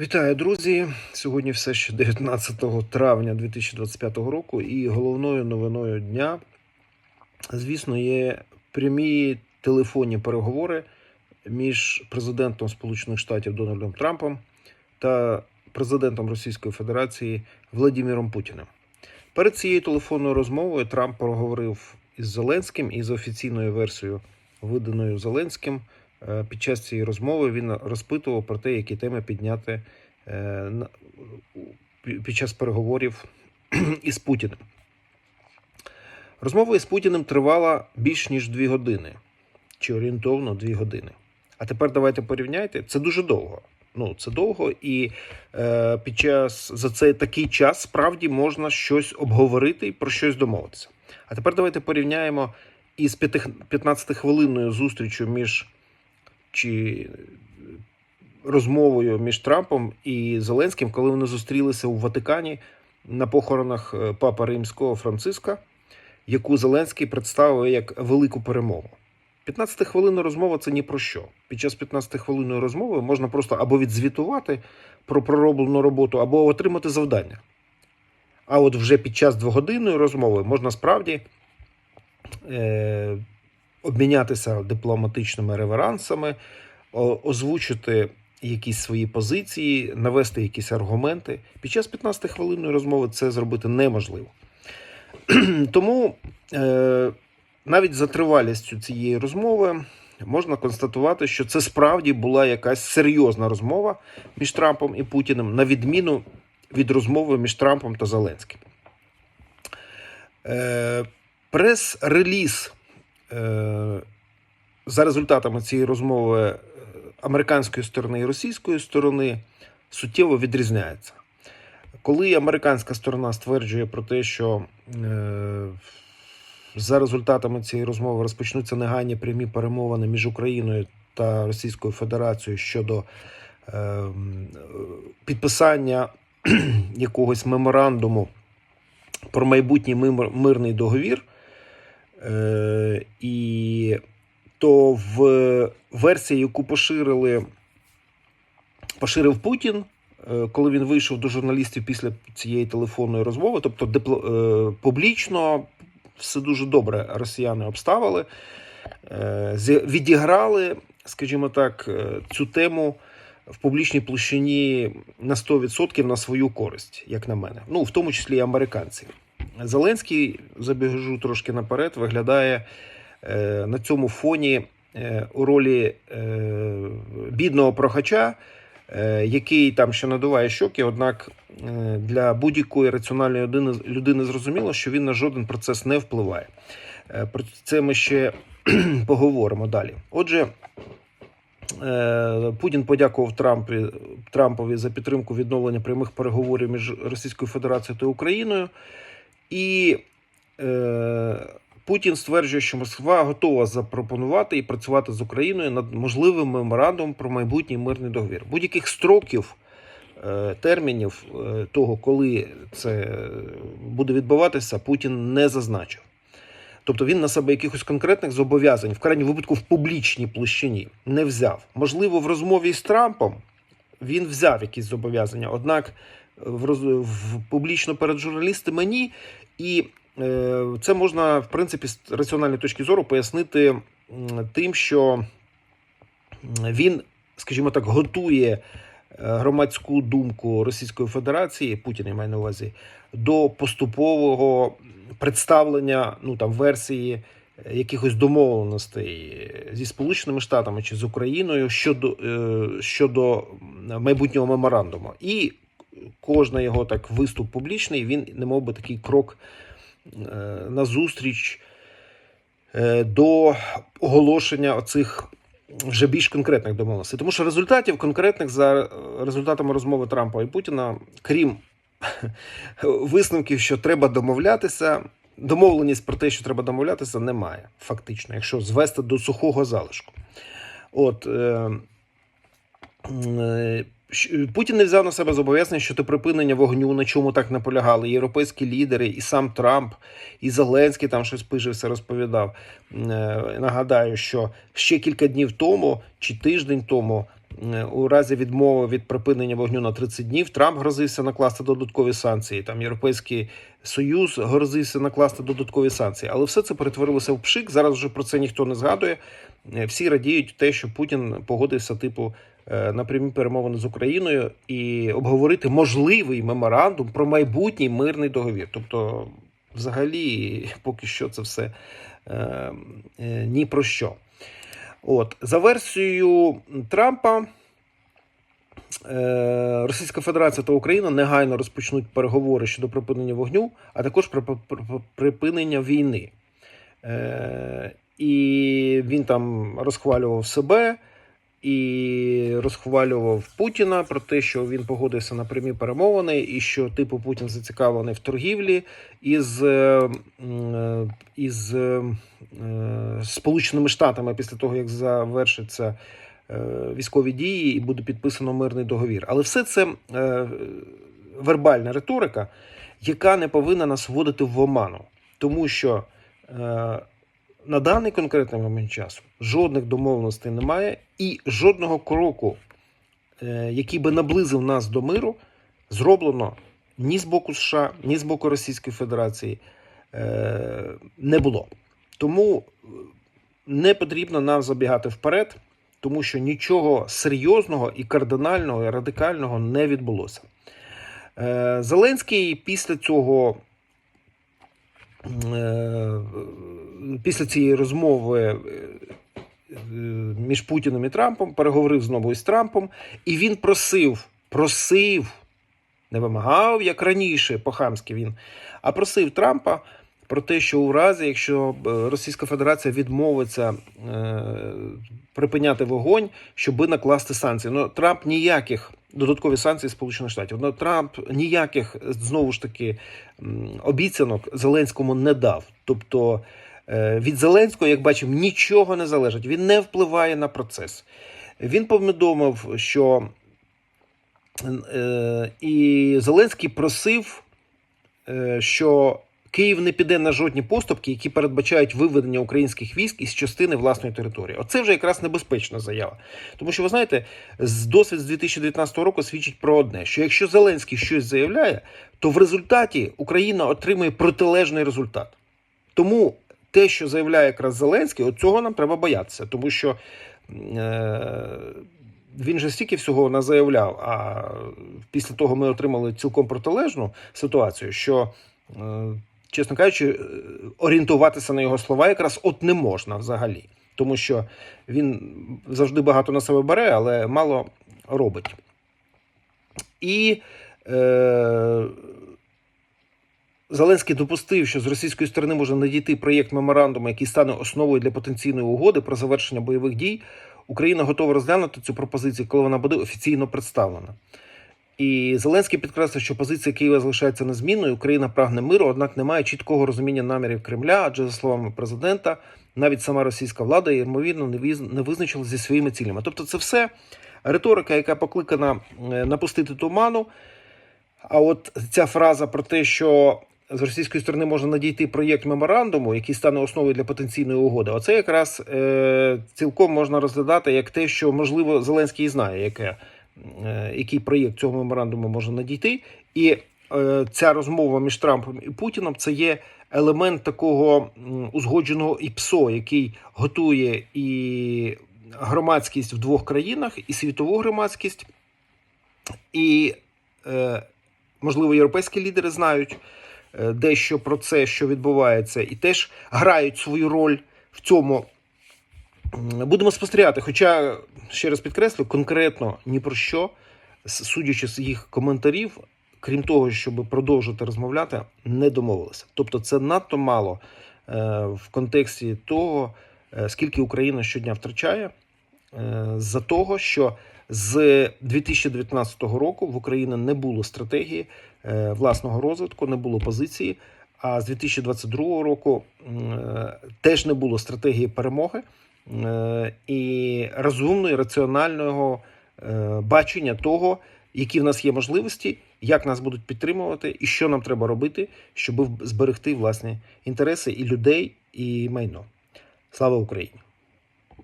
Вітаю, друзі! Сьогодні все ще 19 травня 2025 року, і головною новиною дня, звісно, є прямі телефонні переговори між президентом Сполучених Штатів Дональдом Трампом та президентом Російської Федерації Владимиром Путіним. Перед цією телефонною розмовою Трамп поговорив із Зеленським і за офіційною версією, виданою Зеленським. Е, Під час цієї розмови він розпитував про те, які теми підняти е, під час переговорів із Путіним. Розмова із Путіним тривала більш ніж дві години, чи орієнтовно дві години. А тепер давайте порівняйте. Це дуже довго. Ну, це довго, і е, під час за цей такий час справді можна щось обговорити і про щось домовитися. А тепер давайте порівняємо із 15-хвилинною зустрічю між чи розмовою між Трампом і Зеленським, коли вони зустрілися у Ватикані на похоронах е, Папа Римського Франциска, яку Зеленський представив як велику перемогу. 15-хвилинна розмова це ні про що. Під час 15-хвилинної розмови можна просто або відзвітувати про пророблену роботу, або отримати завдання. А от вже під час двогодинної розмови можна справді е, обмінятися дипломатичними реверансами, озвучити якісь свої позиції, навести якісь аргументи. Під час 15-хвилинної розмови це зробити неможливо. Тому е, навіть за тривалістю цієї розмови можна констатувати, що це справді була якась серйозна розмова між Трампом і Путіним, на відміну від розмови між Трампом та Зеленським. Е, прес-реліз за результатами цієї розмови е, американської сторони і російської сторони суттєво відрізняється. Коли американська сторона стверджує про те, що е, за результатами цієї розмови розпочнуться негайні прямі перемовини між Україною та Російською Федерацією щодо е, е, підписання якогось меморандуму про майбутній мирний договір, е, і то в версії, яку поширили, поширив Путін, е, коли він вийшов до журналістів після цієї телефонної розмови, тобто дипло, е, публічно все дуже добре росіяни обставили, відіграли, скажімо так, цю тему в публічній площині на 100% на свою користь, як на мене. Ну, в тому числі і американці. Зеленський, забіжу трошки наперед, виглядає е, на цьому фоні е, у ролі е, бідного прохача, який там ще надуває щоки, однак для будь-якої раціональної людини, людини зрозуміло, що він на жоден процес не впливає. Про це ми ще поговоримо далі. Отже, Путін подякував Трампі, Трампові за підтримку відновлення прямих переговорів між Російською Федерацією та Україною. І е, Путін стверджує, що Москва готова запропонувати і працювати з Україною над можливим меморандумом про майбутній мирний договір. Будь-яких строків, е, термінів е, того, коли це буде відбуватися, Путін не зазначив. Тобто він на себе якихось конкретних зобов'язань, в крайньому випадку в публічній площині, не взяв. Можливо, в розмові з Трампом він взяв якісь зобов'язання, однак в, роз... в публічно перед журналістами ні. І е, це можна, в принципі, з раціональної точки зору пояснити тим, що він, скажімо так, готує е, громадську думку Російської Федерації, Путін я маю на увазі, до поступового представлення ну там версії е, якихось домовленостей зі Сполученими Штатами чи з Україною щодо, щодо майбутнього меморандуму. І кожна його так виступ публічний, він не мов би такий крок е, назустріч е, до оголошення оцих вже більш конкретних домовленостей. Тому що результатів конкретних за результатами розмови Трампа і Путіна, крім висновків, що треба домовлятися. Домовленість про те, що треба домовлятися, немає, фактично, якщо звести до сухого залишку. От е, е, Путін не взяв на себе зобов'язання щодо припинення вогню, на чому так наполягали європейські лідери, і сам Трамп, і Зеленський там щось пижився, розповідав. Е, Нагадаю, що ще кілька днів тому чи тиждень тому е, у разі відмови від припинення вогню на 30 днів Трамп грозився накласти додаткові санкції. Там Європейський Союз грозився накласти додаткові санкції. Але все це перетворилося в пшик. Зараз вже про це ніхто не згадує. Е, Всі радіють те, що Путін погодився, типу, е, на прямі перемовини з Україною і обговорити можливий меморандум про майбутній мирний договір. Тобто, взагалі, поки що це все е, е, ні про що. От, за версією Трампа, Російська Федерація та Україна негайно розпочнуть переговори щодо припинення вогню, а також про припинення війни. І він там розхвалював себе і розхвалював Путіна про те, що він погодився на прямі перемовини, і що типу Путін зацікавлений в торгівлі із, е, е, із е, Сполученими Штатами після того, як завершиться військові дії і буде підписано мирний договір. Але все це вербальна риторика, яка не повинна нас вводити в оману, тому що. На даний конкретний момент часу жодних домовленостей немає, і жодного кроку, е, який би наблизив нас до миру, зроблено ні з боку США, ні з боку Російської Федерації е, не було. Тому е, не потрібно нам забігати вперед, тому що нічого серйозного і кардинального, і радикального не відбулося. Зеленський після цього після цієї розмови е, е, між Путіним і Трампом переговорив знову із Трампом, і він просив, просив, не вимагав, як раніше, по-хамськи він, а просив Трампа про те, що у разі, якщо е, Російська Федерація відмовиться е, припиняти вогонь, щоби накласти санкції. Ну, Трамп ніяких додаткові санкції Сполучених Штатів. Ну, Трамп ніяких знову ж таки обіцянок Зеленському не дав. Тобто від Зеленського, як бачимо, нічого не залежить. Він не впливає на процес. Він повідомив, що е, і Зеленський просив, е, що Київ не піде на жодні поступки, які передбачають виведення українських військ із частини власної території. Оце вже якраз небезпечна заява. Тому що ви знаєте, з досвід з 2019 року свідчить про одне: що якщо Зеленський щось заявляє, то в результаті Україна отримує протилежний результат. Тому те, що заявляє якраз Зеленський, от цього нам треба боятися, тому що. Е- він же стільки всього не заявляв, а після того ми отримали цілком протилежну ситуацію, що, е, чесно кажучи, е, орієнтуватися на його слова якраз от не можна взагалі. Тому що він завжди багато на себе бере, але мало робить. І е, Зеленський допустив, що з російської сторони може надійти проєкт меморандуму, який стане основою для потенційної угоди про завершення бойових дій. Україна готова розглянути цю пропозицію, коли вона буде офіційно представлена. І Зеленський підкреслив, що позиція Києва залишається незмінною. Україна прагне миру, однак немає чіткого розуміння намірів Кремля, адже, за словами президента, навіть сама російська влада ймовірно не визначила зі своїми цілями. Тобто, це все риторика, яка покликана е, напустити туману. А от ця фраза про те, що з російської сторони можна надійти проєкт меморандуму, який стане основою для потенційної угоди. Оце якраз е, цілком можна розглядати як те, що можливо Зеленський знає, яке, е, який проєкт цього меморандуму може надійти. І е, ця розмова між Трампом і Путіном це є елемент такого узгодженого ІПСО, який готує і громадськість в двох країнах, і світову громадськість, і е, можливо європейські лідери знають дещо про це, що відбувається, і теж грають свою роль в цьому. Будемо спостерігати. Хоча, ще раз підкреслю, конкретно ні про що, судячи з їх коментарів, крім того, щоб продовжити розмовляти, не домовилися. Тобто, це надто мало е, в контексті того, е, скільки Україна щодня втрачає, е, за того, що з 2019 року в Україні не було стратегії е, власного розвитку, не було позиції. А з 2022 року е, теж не було стратегії перемоги е, і розумної, раціонального е, бачення того, які в нас є можливості, як нас будуть підтримувати, і що нам треба робити, щоб зберегти власні інтереси і людей, і майно. Слава Україні!